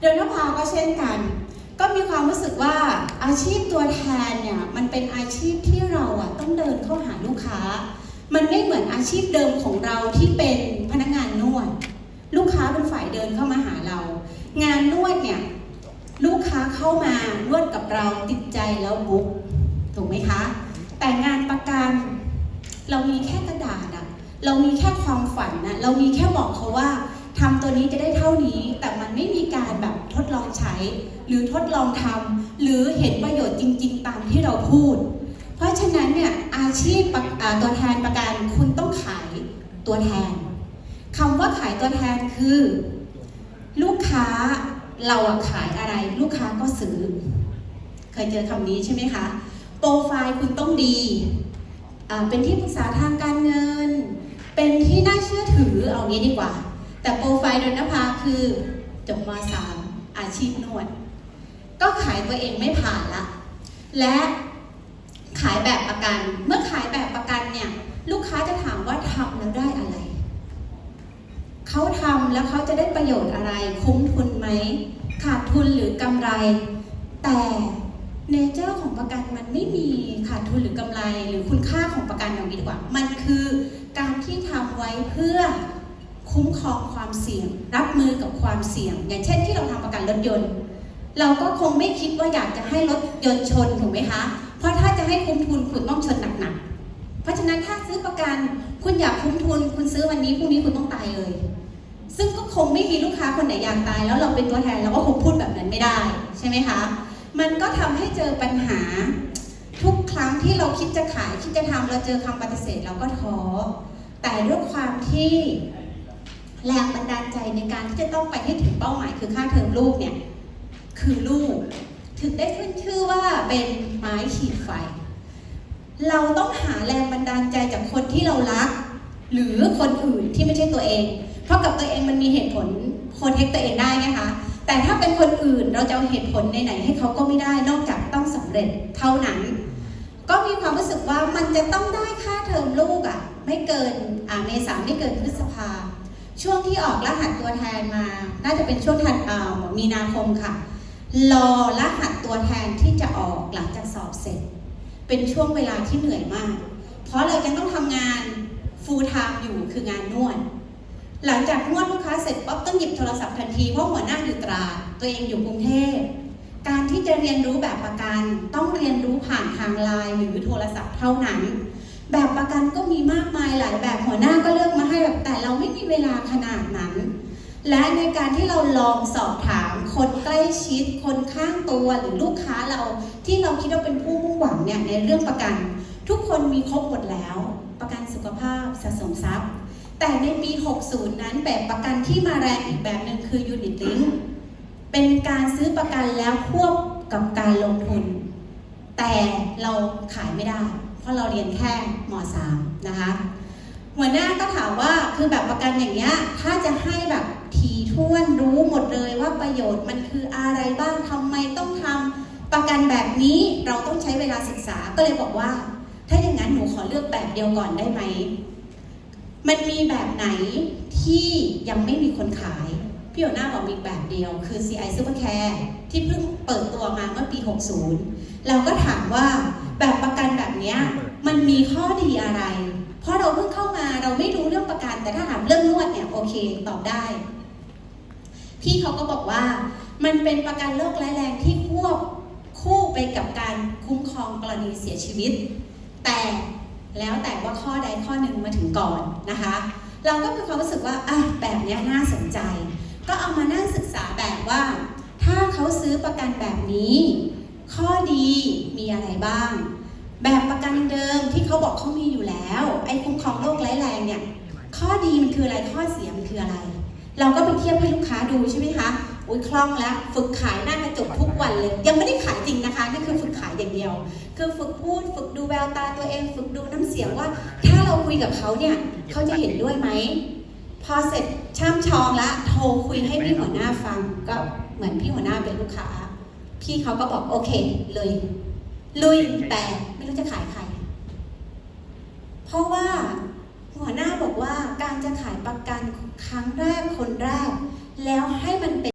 โดยนภาก็เช่นกัน ก็มีความรู้สึกว่าอาชีพตัวแทนเนี่ยมันเป็นอาชีพที่เราอะต้องเดินเข้าหาลูกค้า มันไม่เหมือนอาชีพเดิมของเราที่เป็นพนักงานนวด ลูกค้าเป็นฝ่ายเดินเข้ามาหาเรา งานนวดเนี่ยลูกค้าเข้ามานวดกับเราติดใจแล้วบุ๊กถูกไหมคะ แต่งานประกันเรามีแค่กระดาษอะเรามีแค่ความฝันนะเรามีแค่บอกเขาว่า ตัวนี้จะได้เท่านี้ แต่มันไม่มีการแบบทดลองใช้ หรือทดลองทำหรือเห็นประโยชน์จริง ๆ ตามที่เราพูด เพราะฉะนั้นเนี่ยอาชีพตัวแทนประกันคุณต้องขายตัวแทนคำว่าขายตัวแทนคือ ลูกค้าเราขายอะไรลูกค้าก็ซื้อ เคยเจอคำนี้ใช่ไหมคะ โปรไฟล์คุณต้องดี เป็นที่ปรึกษาทางการเงิน เป็นที่น่าเชื่อถือเอางี้ดีกว่า แต่โปรไฟล์ดยนภาคือจบมสามอาชีพนวด ก็ขายตัวเองไม่ผ่านละ และขายแบบประกัน เมื่อขายแบบประกันเนี่ย ลูกค้าจะถามว่าทำแล้วได้อะไร เขาทำแล้วเขาจะได้ประโยชน์อะไร คุ้มทุนไหม ขาดทุนหรือกำไร แต่เนเจอร์ของประกันมันไม่มีขาดทุนหรือกำไร หรือคุณค่าของประกันอย่างนี้ดีกว่า มันคือการที่ทำไว้เพื่อ คุ้มครองความเสี่ยง รับมือกับความเสี่ยง อย่างเช่นที่เราทำประกันรถยนต์ เราก็คงไม่คิดว่าอยากจะให้รถยนต์ชนถูกไหมคะ เพราะถ้าจะให้คุ้มทุนคุณต้องชนหนักๆ เพราะฉะนั้นถ้าซื้อประกันคุณอยากคุ้มทุน คุณซื้อวันนี้พรุ่งนี้คุณต้องตายเลย ซึ่งก็คงไม่มีลูกค้าคนไหนอยากตาย แล้วเราเป็นตัวแทนเราก็คงพูดแบบนั้นไม่ได้ใช่ไหมคะ มันก็ทำให้เจอปัญหา ทุกครั้งที่เราคิดจะขายคิดจะทำเราเจอคำปฏิเสธเราก็ท้อแต่ด้วยความที่ แรงบันดาลใจในการที่จะต้องไปให้ถึงเป้าหมายคือค่าเทอมลูกเนี่ย คือลูก ถึงได้ขึ้นชื่อว่าเป็นไม้ขีดไฟ เราต้องหาแรงบันดาลใจจากคนที่เรารัก หรือคนอื่นที่ไม่ใช่ตัวเอง เพราะกับตัวเองมันมีเหตุผลโคเทคตัวเองได้ไงคะ แต่ถ้าเป็นคนอื่นเราจะเอาเหตุผลไหนให้เขาก็ไม่ได้นอกจากต้องสำเร็จเท่านั้นก็มีความรู้สึกว่ามันจะต้องได้ค่าเทอมลูกอะ่ะ ไม่เกินอ่าเมษาไม่เกินพฤษภา ช่วงที่ออกรหัสตัวแทนมา น่าจะเป็นช่วงทันอ่ามีนาคมค่ะ รอรหัสตัวแทนที่จะออกหลังจากสอบเสร็จ เป็นช่วงเวลาที่เหนื่อยมาก เพราะเรายังต้องทำงาน full time อยู่คืองานนวด หลังจากนวดลูกค้าเสร็จป๊อบต้องหยิบโทรศัพท์ทันทีเพราะหัวหน้าอยู่ตรา ตัวเองอยู่กรุงเทพการที่จะเรียนรู้แบบประกัน ต้องเรียนรู้ผ่านทางไลน์หรือโทรศัพท์เท่านั้น แบบประกันก็มีมากมายหลายแบบหัวหน้าก็เลือกมาให้แบบแต่เราไม่มีเวลาขนาดนั้น และในการที่เราลองสอบถาม คนใกล้ชิด คนข้างตัวหรือลูกค้าเรา ที่เราคิดว่าเป็นผู้มุ่งหวังเนี่ยในเรื่องประกัน ทุกคนมีครบหมดแล้ว ประกันสุขภาพสะสมทรัพย์ แต่ในปี 60 นั้นแบบประกันที่มาแรงอีกแบบหนึ่งคือ Unit Link เป็นการซื้อประกันแล้วควบกับการลงทุน แต่เราขายไม่ได้ ราะเราเรียนแค่ม .3 นะคะ หัวหน้าก็ถามว่าคือแบบประกันอย่างเงี้ยถ้าจะให้แบบทีท่วนรู้หมดเลยว่าประโยชน์มันคืออะไรบ้างทำไมต้องทำประกันแบบนี้เราต้องใช้เวลาศึกษาก็เลยบอกว่า ถ้าอย่างนั้นหนูขอเลือกแบบเดียวก่อนได้ไหมมันมีแบบไหนที่ยังไม่มีคนขาย พี่หัวหน้าบอกมีแบบเดียวคือ CI Supercare ที่เพิ่งเปิดตัวมาเมื่อปี 60 เราก็ถามว่า แบบประกันแบบเนี้ยมันมีข้อดีอะไร เพราะเราเพิ่งเข้ามาเราไม่รู้เรื่องประกัน แต่ถ้าถามเรื่องนวดเนี่ยโอเคตอบได้ พี่เขาก็บอกว่ามันเป็นประกันโรคร้ายแรงที่ควบคู่ไปกับการคุ้มครองกรณีเสียชีวิต แต่แล้วแต่ว่าข้อใดข้อหนึ่งมาถึงก่อนนะคะ เราก็มีความรู้สึกว่าอะแบบเนี้ยน่าสนใจ ก็เอามานั่งศึกษาแบบว่า ถ้าเขาซื้อประกันแบบนี้ ข้อดีมีอะไรบ้าง แบบประกันเดิมที่เขาบอกเขามีอยู่แล้ว ไอ้คุ้มครองโรคร้ายแรงเนี่ย ข้อดีมันคืออะไรข้อเสียมันคืออะไร เราก็ไปเทียบให้ลูกค้าดูใช่ไหมคะอุ้ยคล่องแล้วฝึกขายหน้ากระจกทุกวันเลย ยังไม่ได้ขายจริงนะคะนี่คือฝึกขายอย่างเดียว คือฝึกพูดฝึกดูแววตาตัวเอง ฝึกดูน้ำเสียงว่า ถ้าเราคุยกับเขาเนี่ยเขาจะเห็นด้วยไหมพอเสร็จช่ำชองละโทรคุยให้พี่หัวหน้าฟังก็เหมือนพี่หัวหน้าเป็นลูกค้า พี่เขาก็บอกโอเคเลยลุยแต่ไม่รู้จะขายใคร เพราะว่าหัวหน้าบอกว่าการจะขายประกันครั้งแรกคนแรก แล้วให้มันเป็น